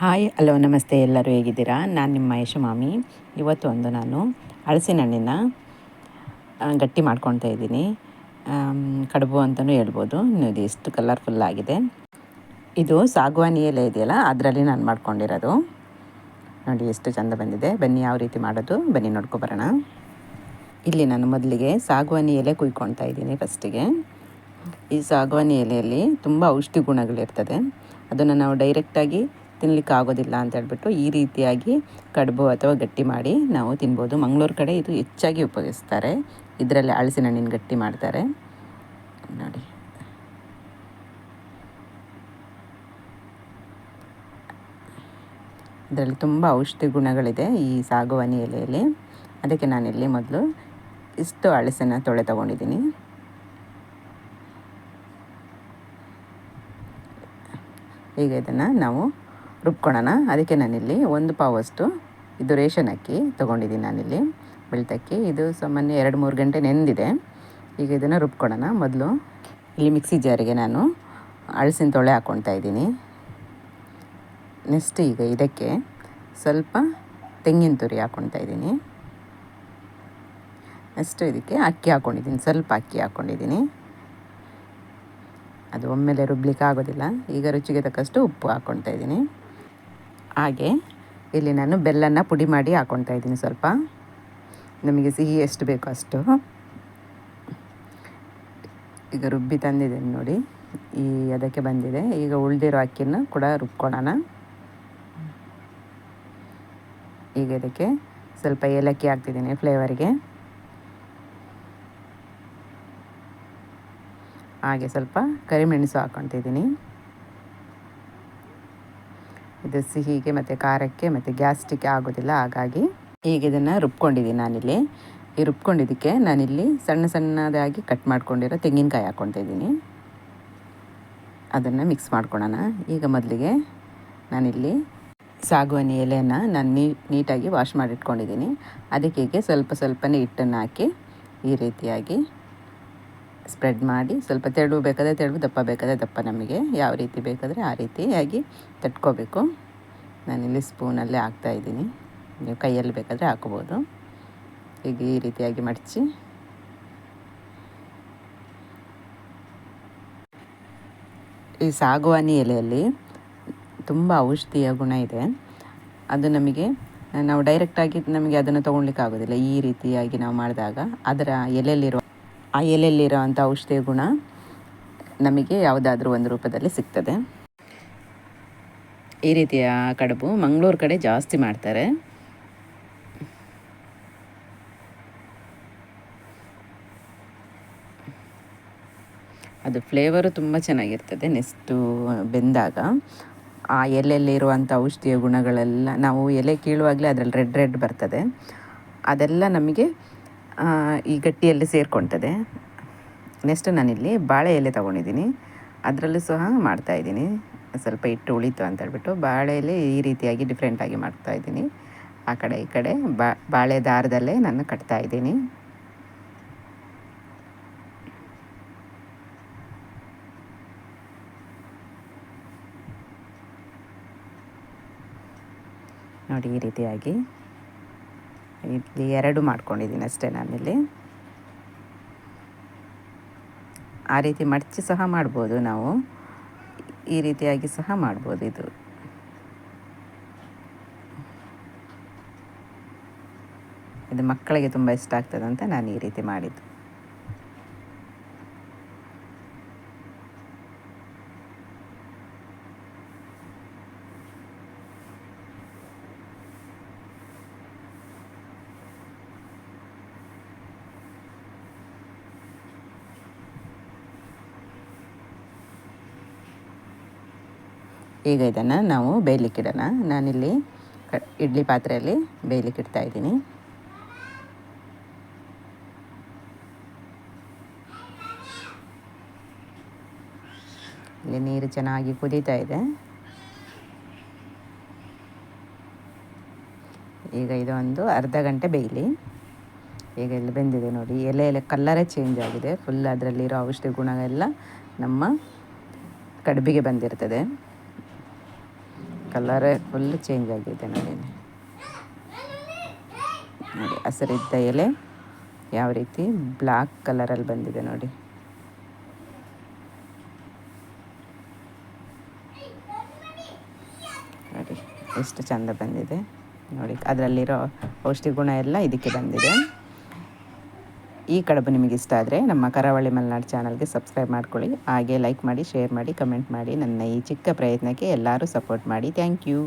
Hi, hello, ನಮಸ್ತೆ, ಎಲ್ಲರೂ ಹೇಗಿದ್ದೀರಾ? ನಾನು ನಿಮ್ಮ ಯಶಮಾಮಿ. ಇವತ್ತು ಒಂದು ನಾನು ಹಲಸಿನ ಹಣ್ಣಿನ ಗಟ್ಟಿ ಮಾಡ್ಕೊಳ್ತಾ ಇದ್ದೀನಿ. ಕಡುಬು ಅಂತಲೂ ಹೇಳ್ಬೋದು. ಇದು ಎಷ್ಟು ಕಲರ್ಫುಲ್ ಆಗಿದೆ. ಇದು ಸಾಗುವಾನಿ ಎಲೆ ಇದೆಯಲ್ಲ, ಅದರಲ್ಲಿ ನಾನು ಮಾಡ್ಕೊಂಡಿರೋದು. ನೋಡಿ, ಎಷ್ಟು ಚೆಂದ ಬಂದಿದೆ. ಬನ್ನಿ, ಯಾವ ರೀತಿ ಮಾಡೋದು? ಬನ್ನಿ ನೋಡ್ಕೊಬರೋಣ ಇಲ್ಲಿ ನಾನು ಮೊದಲಿಗೆ ಸಾಗುವಾನಿ ಎಲೆ ಕುಯ್ಕೊಳ್ತಾ ಇದ್ದೀನಿ ಫಸ್ಟಿಗೆ. ಈ ಸಾಗುವಾನಿ ಎಲೆಯಲ್ಲಿ ತುಂಬ ಔಷಧಿ ಗುಣಗಳಿರ್ತದೆ. ಅದನ್ನು ನಾವು ಡೈರೆಕ್ಟಾಗಿ ತಿನ್ನಲಿಕ್ಕೆ ಆಗೋದಿಲ್ಲ ಅಂತ ಹೇಳ್ಬಿಟ್ಟು ಈ ರೀತಿಯಾಗಿ ಕಡುಬು ಅಥವಾ ಗಟ್ಟಿ ಮಾಡಿ ನಾವು ತಿನ್ಬೋದು. ಮಂಗಳೂರು ಕಡೆ ಇದು ಹೆಚ್ಚಾಗಿ ಉಪಯೋಗಿಸ್ತಾರೆ. ಇದರಲ್ಲಿ ಹಳಸಿನ ಹಣ್ಣಿನ ಗಟ್ಟಿ ಮಾಡ್ತಾರೆ. ನೋಡಿ. ಇದರಲ್ಲಿ ತುಂಬ ಔಷಧಿ ಗುಣಗಳಿದೆ ಈ ಸಾಗುವಾನಿ ಎಲೆಯಲ್ಲಿ. ಅದಕ್ಕೆ ನಾನಿಲ್ಲಿ ಮೊದಲು ಇಷ್ಟು ಹಳಸನ್ನು ತೊಳೆ ತಗೊಂಡಿದ್ದೀನಿ. ಈಗ ಇದನ್ನು ನಾವು ರುಬ್ಕೊಳ್ಳೋಣ ಅದಕ್ಕೆ ನಾನಿಲ್ಲಿ ಒಂದು ಪಾವಷ್ಟು ಇದು ರೇಷನ್ ಅಕ್ಕಿ ತೊಗೊಂಡಿದ್ದೀನಿ ನಾನಿಲ್ಲಿ. ಬೆಳ್ತಕ್ಕಿ ಇದು ಸಾಮಾನ್ಯ ಎರಡು ಮೂರು ಗಂಟೆ ನೆಂದಿದೆ. ಈಗ ಇದನ್ನು ರುಬ್ಕೊಳ್ಳೋಣ ಮೊದಲು ಇಲ್ಲಿ ಮಿಕ್ಸಿ ಜಾರಿಗೆ ನಾನು ಅಳಸಿನ ತೊಳೆ ಹಾಕ್ಕೊಳ್ತಾ ಇದ್ದೀನಿ. ನೆಕ್ಸ್ಟ್ ಈಗ ಇದಕ್ಕೆ ಸ್ವಲ್ಪ ತೆಂಗಿನ ತುರಿ ಹಾಕ್ಕೊಳ್ತಾ ಇದ್ದೀನಿ. ನೆಕ್ಸ್ಟ್ ಇದಕ್ಕೆ ಅಕ್ಕಿ ಹಾಕ್ಕೊಂಡಿದ್ದೀನಿ ಸ್ವಲ್ಪ ಅಕ್ಕಿ ಹಾಕ್ಕೊಂಡಿದ್ದೀನಿ ಅದು ಒಮ್ಮೆಲೆ ರುಬ್ಲಿಕ್ಕೆ ಆಗೋದಿಲ್ಲ. ಈಗ ರುಚಿಗೆ ತಕ್ಕಷ್ಟು ಉಪ್ಪು ಹಾಕ್ಕೊಳ್ತಾ ಇದ್ದೀನಿ. ಹಾಗೆ ಇಲ್ಲಿ ನಾನು ಬೆಲ್ಲನ ಪುಡಿ ಮಾಡಿ ಹಾಕ್ಕೊಳ್ತಾ ಇದ್ದೀನಿ ಸ್ವಲ್ಪ. ನಮಗೆ ಸಿಹಿ ಎಷ್ಟು ಬೇಕೋ ಅಷ್ಟು. ಈಗ ರುಬ್ಬಿ ತಂದಿದ್ದೀನಿ ನೋಡಿ. ಈ ಅದಕ್ಕೆ ಬಂದಿದೆ. ಈಗ ಉಳಿದಿರೋ ಅಕ್ಕಿನ ಕೂಡ ರುಬ್ಕೊಳ್ಳೋಣ. ಈಗ ಇದಕ್ಕೆ ಸ್ವಲ್ಪ ಏಲಕ್ಕಿ ಹಾಕ್ತಿದ್ದೀನಿ ಫ್ಲೇವರಿಗೆ. ಹಾಗೆ ಸ್ವಲ್ಪ ಕರಿಮೆಣಸು ಹಾಕ್ಕೊತಿದ್ದೀನಿ ಇದು ಸಿಹಿಗೆ ಮತ್ತು ಖಾರಕ್ಕೆ ಮತ್ತು ಗ್ಯಾಸ್ಟಿಕ್ ಆಗೋದಿಲ್ಲ, ಹಾಗಾಗಿ ಈಗ ಇದನ್ನು ರುಬ್ಕೊಂಡಿದ್ದೀನಿ ನಾನಿಲ್ಲಿ. ಈ ರುಬ್ಕೊಂಡಿದ್ದಕ್ಕೆ ನಾನಿಲ್ಲಿ ಸಣ್ಣ ಸಣ್ಣದಾಗಿ ಕಟ್ ಮಾಡ್ಕೊಂಡಿರೋ ತೆಂಗಿನಕಾಯಿ ಹಾಕೊಂಡಿದ್ದೀನಿ ಇದ್ದೀನಿ. ಅದನ್ನು ಮಿಕ್ಸ್ ಮಾಡ್ಕೊಳ್ಳೋಣ ಈಗ ಮೊದಲಿಗೆ ನಾನಿಲ್ಲಿ ಸಾಗುವಾನಿ ಎಲೆಯನ್ನು ನಾನು ನೀ, ನೀಟಾಗಿ ವಾಶ್ ಮಾಡಿಟ್ಕೊಂಡಿದ್ದೀನಿ. ಅದಕ್ಕೆ ಹೀಗೆ ಸ್ವಲ್ಪ ಸ್ವಲ್ಪನೇ ಹಿಟ್ಟನ್ನು ಹಾಕಿ ಈ ರೀತಿಯಾಗಿ ಸ್ಪ್ರೆಡ್ ಮಾಡಿ, ಸ್ವಲ್ಪ ತೆಳು ಬೇಕಾದರೆ ತೆಳು, ದಪ್ಪ ಬೇಕಾದರೆ ದಪ್ಪ ನಮಗೆ. ಯಾವ ರೀತಿ ಬೇಕಾದರೆ ಆ ರೀತಿಯಾಗಿ ತಟ್ಕೋಬೇಕು. ನಾನಿಲ್ಲಿ ಸ್ಪೂನಲ್ಲೇ ಹಾಕ್ತಾಯಿದ್ದೀನಿ ನೀವು ಕೈಯಲ್ಲಿ ಬೇಕಾದರೆ ಹಾಕ್ಬೋದು. ಈಗ ಈ ರೀತಿಯಾಗಿ ಮಡಚಿ. ಈ ಸಾಗುವಾನಿ ಎಲೆಯಲ್ಲಿ ತುಂಬ ಔಷಧಿಯ ಗುಣ ಇದೆ. ಅದು ನಮಗೆ, ನಾವು ಡೈರೆಕ್ಟಾಗಿ ನಮಗೆ ಅದನ್ನು ತೊಗೊಳ್ಲಿಕ್ಕೆ ಆಗೋದಿಲ್ಲ ಈ ರೀತಿಯಾಗಿ ನಾವು ಮಾಡಿದಾಗ ಅದರ ಎಲೆಯಲ್ಲಿರುವ ಆ ಎಲೆಯಲ್ಲಿರೋ ಅಂಥ ಔಷಧಿಯ ಗುಣ ನಮಗೆ ಯಾವುದಾದ್ರೂ ಒಂದು ರೂಪದಲ್ಲಿ ಸಿಗ್ತದೆ. ಈ ರೀತಿಯ ಕಡುಬು ಮಂಗಳೂರು ಕಡೆ ಜಾಸ್ತಿ ಮಾಡ್ತಾರೆ. ಅದು ಫ್ಲೇವರು ತುಂಬ ಚೆನ್ನಾಗಿರ್ತದೆ ನೆಸ್ಟು ಬೆಂದಾಗ. ಆ ಎಲೆಯಲ್ಲಿರುವಂಥ ಔಷಧಿಯ ಗುಣಗಳೆಲ್ಲ ನಾವು ಎಲೆ ಕೀಳುವಾಗಲೇ ಅದರಲ್ಲಿ ರೆಡ್ ರೆಡ್ ಬರ್ತದೆ. ಅದೆಲ್ಲ ನಮಗೆ ಈ ಗಟ್ಟಿಯಲ್ಲಿ ಸೇರ್ಕೊಳ್ತದೆ. ನೆಕ್ಸ್ಟ್ ನಾನಿಲ್ಲಿ ಬಾಳೆ ಎಲೆ ತೊಗೊಂಡಿದ್ದೀನಿ. ಅದರಲ್ಲೂ ಸಹ ಮಾಡ್ತಾಯಿದ್ದೀನಿ ಸ್ವಲ್ಪ ಹಿಟ್ಟು ಉಳಿತು ಅಂತ ಹೇಳ್ಬಿಟ್ಟು ಬಾಳೆ ಎಲೆ ಈ ರೀತಿಯಾಗಿ ಡಿಫ್ರೆಂಟಾಗಿ ಮಾಡ್ತಾಯಿದ್ದೀನಿ ಆ ಕಡೆ, ಈ ಕಡೆ ಬಾಳೆ ದಾರದಲ್ಲೇ ನಾನು ಕಟ್ತಾಯಿದ್ದೀನಿ ನೋಡಿ ಈ ರೀತಿಯಾಗಿ. ಇಲ್ಲಿ ಎರಡು ಮಾಡ್ಕೊಂಡಿದ್ದೀನಿ ಅಷ್ಟೇ ನಾನಿಲ್ಲಿ. ಆ ರೀತಿ ಮಡಚಿ ಸಹ ಮಾಡ್ಬೋದು ನಾವು. ಈ ರೀತಿಯಾಗಿ ಸಹ ಮಾಡ್ಬೋದು ಇದು. ಇದು ಮಕ್ಕಳಿಗೆ ತುಂಬ ಇಷ್ಟ ಆಗ್ತದಂತ ನಾನು ಈ ರೀತಿ ಮಾಡಿದ್ದು. ಈಗ ಇದನ್ನು ನಾವು ಬೇಯಲಿಕ್ಕಿಡೋಣ ನಾನಿಲ್ಲಿ ಕ ಇಡ್ಲಿ ಪಾತ್ರೆಯಲ್ಲಿ ಬೇಯಲಿಕ್ಕಿಡ್ತಾ ಇದ್ದೀನಿ. ಇಲ್ಲಿ ನೀರು ಚೆನ್ನಾಗಿ ಕುದೀತಾ ಇದೆ. ಈಗ ಇದೊಂದು ಅರ್ಧ ಗಂಟೆ ಬೇಯಲಿ. ಈಗ ಇಲ್ಲಿ ಬೆಂದಿದೆ ನೋಡಿ, ಎಲೆ ಎಲೆ ಕಲ್ಲರೇ ಚೇಂಜ್ ಆಗಿದೆ. ಫುಲ್ ಅದರಲ್ಲಿರೋ ಔಷಧಿ ಗುಣ ಎಲ್ಲ ನಮ್ಮ ಕಡುಬಿಗೆ ಬಂದಿರ್ತದೆ. ಕಲರೇ ಫುಲ್ ಚೇಂಜ್ ಆಗಿದೆ ನೋಡಿ ನೋಡಿ, ಹಸಿರಿದ್ದ ಎಲೆ ಯಾವ ರೀತಿ ಬ್ಲ್ಯಾಕ್ ಕಲರಲ್ಲಿ ಬಂದಿದೆ ನೋಡಿ. ನೋಡಿ, ಎಷ್ಟು ಚಂದ ಬಂದಿದೆ. ನೋಡಿ, ಅದರಲ್ಲಿರೋ ಔಷಧಿ ಗುಣ ಎಲ್ಲ ಇದಕ್ಕೆ ಬಂದಿದೆ. ಈ ಕಡಬು ನಿಮಗೆ ಇಷ್ಟ ಆದರೆ ನಮ್ಮ ಕರಾವಳಿ ಮಲೆನಾಡು ಚಾನಲ್ಗೆ ಸಬ್ಸ್ಕ್ರೈಬ್ ಮಾಡ್ಕೊಳ್ಳಿ. ಹಾಗೆ ಲೈಕ್ ಮಾಡಿ ಶೇರ್ ಮಾಡಿ ಕಮೆಂಟ್ ಮಾಡಿ. ನನ್ನ ಈ ಚಿಕ್ಕ ಪ್ರಯತ್ನಕ್ಕೆ ಎಲ್ಲರೂ ಸಪೋರ್ಟ್ ಮಾಡಿ. Thank you